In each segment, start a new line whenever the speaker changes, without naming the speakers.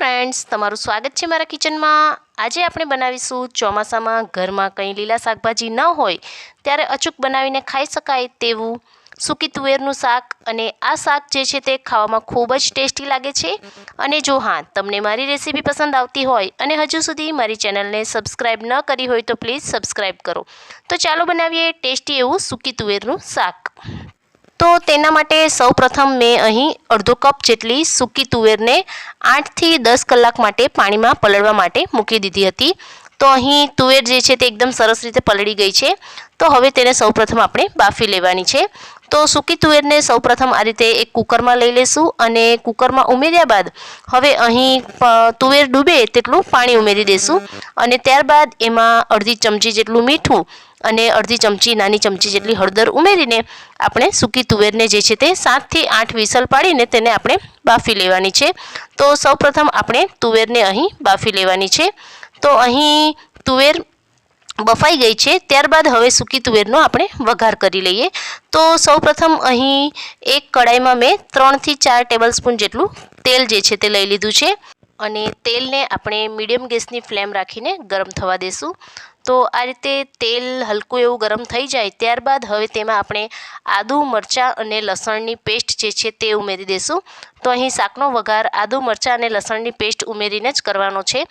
Friends તમારું સ્વાગત છે મારા કિચનમાં આજે આપણે બનાવીશું ચોમાસામાં ઘરમાં કંઈ લીલા શાકભાજી ન હોય, ત્યારે અચૂક બનાવીને ખાઈ શકાય તેવું સૂકી તુવેરનું શાક. અને આ શાક જે છે તે ખાવામાં ખૂબ જ ટેસ્ટી લાગે છે. અને જો હા, તમને મારી રેસીપી પસંદ આવતી હોય અને હજુ સુધી મારી ચેનલને સબસ્ક્રાઈબ ન કરી હોય તો પ્લીઝ સબસ્ક્રાઈબ કરો. તો ચાલો બનાવીએ ટેસ્ટી એવું સૂકી તુવેરનું શાક. તો તેના માટે સૌપ્રથમ મેં અહીં અડધો કપ જેટલી સૂકી તુવેરને આઠથી દસ કલાક માટે પાણીમાં પલળવા માટે મૂકી દીધી હતી. તો અહીં તુવેર જે છે તે એકદમ સરસ રીતે પલળી ગઈ છે. તો હવે તેને સૌપ્રથમ આપણે બાફી લેવાની છે. તો સૂકી તુવેરને સૌપ્રથમ આ રીતે એક કુકરમાં લઈ લેશું અને કુકરમાં ઉમેર્યા બાદ હવે અહીં તુવેર ડૂબે તેટલું પાણી ઉમેરી દેશું. અને ત્યારબાદ એમાં અડધી ચમચી જેટલું મીઠું અને અડધી ચમચી, નાની ચમચી જેટલી હળદર ઉમેરીને આપણે સૂકી તુવેરને જે છે તે સાતથી આઠ વિસલ પાડીને તેને આપણે બાફી લેવાની છે. તો સૌપ્રથમ આપણે તુવેરને અહીં બાફી લેવાની છે. તો અહીં તુવેર બફાઈ ગઈ છે, ત્યારબાદ હવે સૂકી તુવેરનો આપણે વઘાર કરી લઈએ. તો સૌપ્રથમ અહીં એક કડાઈમાં મેં ત્રણથી ચાર ટેબલ સ્પૂન જેટલું તેલ જે છે તે લઈ લીધું છે. અને તેલને આપણે મીડિયમ ગેસની ફ્લેમ રાખીને ગરમ થવા દેશું. તો આ રીતે તેલ હલકું એવું ગરમ થઈ જાય ત્યારબાદ હવે તેમાં આપણે આદુ, મરચાં અને લસણની પેસ્ટ જે છે તે ઉમેરી દઈશું તો અહીં શાકનો વઘાર આદુ, મરચાં અને લસણની પેસ્ટ ઉમેરીને જ કરવાનો છે.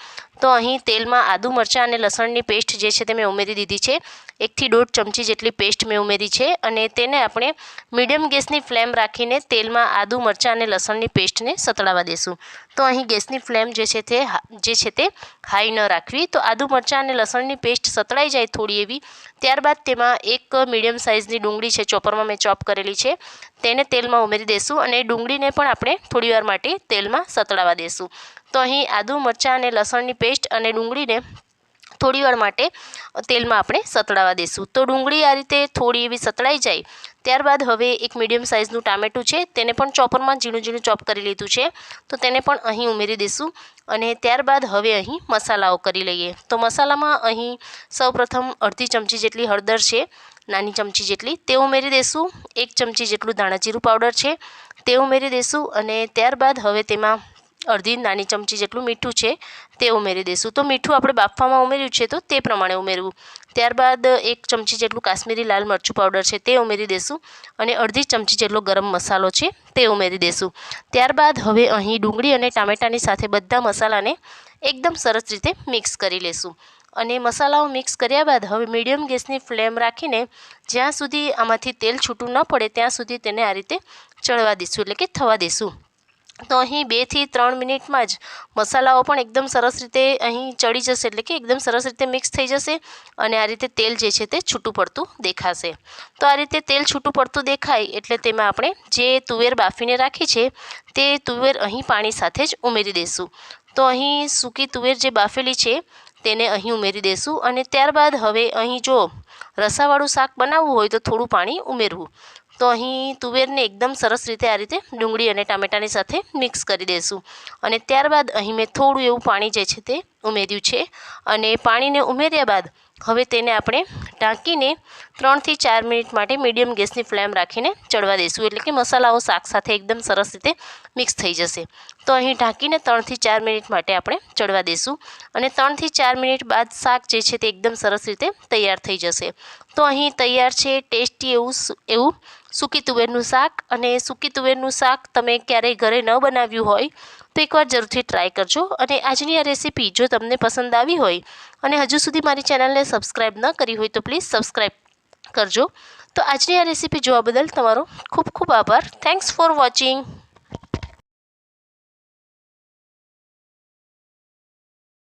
તો અહીં તેલમાં આદુ, મરચાં અને લસણની પેસ્ટ જે છે તે મેં ઉમેરી દીધી છે. એકથી દોઢ ચમચી જેટલી પેસ્ટ મેં ઉમેરી છે અને તેને આપણે મીડિયમ ગેસની ફ્લેમ રાખીને તેલમાં આદુ, મરચાં અને લસણની પેસ્ટને સતળાવા દેશું. તો અહીં ગેસની ફ્લેમ જે છે તે જે છે તે હાઈ ન રાખવી. તો આદુ, મરચાં અને લસણની પેસ્ટ સતળાઈ જાય થોડી એવી. ત્યારબાદ તેમાં એક મીડિયમ સાઇઝની ડુંગળી છે, ચોપરમાં મેં ચોપ કરેલી છે. તેને તેલમાં ઉમેરી દેશું અને ડુંગળીને પણ આપણે થોડીવાર માટે તેલમાં સતળાવા દેશું તો અહીં આદુ, મરચાં અને લસણની પેસ્ટ અને ડુંગળીને થોડીવાર માટે તેલમાં આપણે સતળાવા દઈશું તો ડુંગળી આ રીતે થોડી એવી સતળાઈ જાય ત્યારબાદ હવે એક મીડિયમ સાઇઝનું ટામેટું છે, તેને પણ ચોપરમાં ઝીણું ઝીણું ચોપ કરી લીધું છે. તો તેને પણ અહીં ઉમેરી દઈશું અને ત્યારબાદ હવે અહીં મસાલાઓ કરી લઈએ. તો મસાલામાં અહીં સૌપ્રથમ અડધી ચમચી જેટલી હળદર છે, નાની ચમચી જેટલી, તે ઉમેરી દઈશું. એક ચમચી જેટલું ધાણાજીરું પાવડર છે, તે ઉમેરી દઈશું અને ત્યારબાદ હવે તેમાં અડધી નાની ચમચી જેટલું મીઠું છે, તે ઉમેરી દઈશું. તો મીઠું આપણે બાફવામાં ઉમેર્યું છે, તો તે પ્રમાણે ઉમેરવું. ત્યારબાદ એક ચમચી જેટલું કાશ્મીરી લાલ મરચું પાવડર છે, તે ઉમેરી દઈશું. અને અડધી ચમચી જેટલો ગરમ મસાલો છે, તે ઉમેરી દઈશું. ત્યારબાદ હવે અહીં ડુંગળી અને ટામેટાની સાથે બધા મસાલાને એકદમ સરસ રીતે મિક્સ કરી લેશું. અને મસાલાઓ મિક્સ કર્યા બાદ હવે મીડિયમ ગેસની ફ્લેમ રાખીને જ્યાં સુધી આમાંથી તેલ છૂટું ન પડે, ત્યાં સુધી તેને આ રીતે ચડવા દઈશું, એટલે કે થવા દઈશું. તો અહીં બેથી ત્રણ મિનિટમાં જ મસાલાઓ પણ એકદમ સરસ રીતે અહીં ચડી જશે, એટલે કે એકદમ સરસ રીતે મિક્સ થઈ જશે અને આ રીતે તેલ જે છે તે છૂટું પડતું દેખાશે. તો આ રીતે તેલ છૂટું પડતું દેખાય એટલે તેમાં આપણે જે તુવેર બાફીને રાખી છે તે તુવેર અહીં પાણી સાથે જ ઉમેરી દઈશું તો અહીં સૂકી તુવેર જે બાફેલી છે તેને અહીં ઉમેરી દઈશું અને ત્યારબાદ હવે અહીં જો રસાવાળું શાક બનાવવું હોય તો થોડું પાણી ઉમેરવું. તો અહીં તુવેરને એકદમ સરસ રીતે આ રીતે ડુંગળી અને ટામેટાની સાથે મિક્સ કરી દઈશું અને ત્યારબાદ અહીં મેં થોડું એવું પાણી જે છે તે ઉમેર્યું છે. અને પાણીને ઉમેર્યા બાદ હવે તેને આપણે ઢાંકીને ત્રણથી ચાર મિનિટ માટે મીડિયમ ગેસની ફ્લેમ રાખીને ચડવા દઈશું એટલે કે મસાલાઓ શાક સાથે એકદમ સરસ રીતે મિક્સ થઈ જશે. તો અહીં ઢાંકીને ત્રણથી ચાર મિનિટ માટે આપણે ચડવા દઈશું અને ત્રણથી ચાર મિનિટ બાદ શાક જે છે તે એકદમ સરસ રીતે તૈયાર થઈ જશે. તો અહીં તૈયાર છે, ટેસ્ટી એવું એવું સૂકી તુવેરનું શાક અને સૂકી તુવેરનું શાક તમે ક્યારેય ઘરે ન બનાવ્યું હોય તો એકવાર જરૂરથી ટ્રાય કરજો અને આજની આ રેસીપી જો તમને પસંદ આવી હોય અને હજુ સુધી મારી ચેનલને સબસ્ક્રાઈબ ન કરી હોય તો પ્લીઝ સબસ્ક્રાઈબ કરજો. તો આજની આ રેસીપી જોવા બદલ તમારો ખૂબ ખૂબ આભાર. Thanks for watching